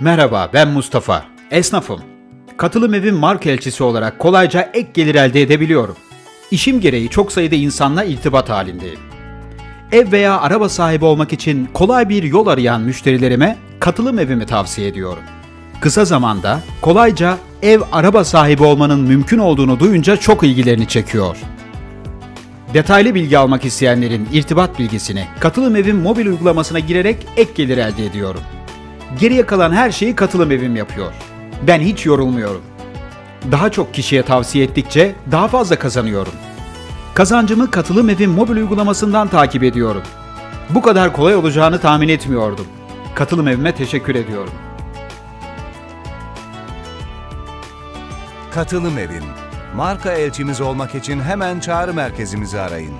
Merhaba, ben Mustafa. Esnafım. Katılım evim marka elçisi olarak kolayca ek gelir elde edebiliyorum. İşim gereği çok sayıda insanla irtibat halindeyim. Ev veya araba sahibi olmak için kolay bir yol arayan müşterilerime katılım evimi tavsiye ediyorum. Kısa zamanda kolayca ev araba sahibi olmanın mümkün olduğunu duyunca çok ilgilerini çekiyor. Detaylı bilgi almak isteyenlerin irtibat bilgisini Katılım Evim mobil uygulamasına girerek ek gelir elde ediyorum. Geriye kalan her şeyi Katılım Evim yapıyor. Ben hiç yorulmuyorum. Daha çok kişiye tavsiye ettikçe daha fazla kazanıyorum. Kazancımı Katılım Evim mobil uygulamasından takip ediyorum. Bu kadar kolay olacağını tahmin etmiyordum. Katılım Evime teşekkür ediyorum. Katılım Evim. Marka elçimiz olmak için hemen çağrı merkezimizi arayın.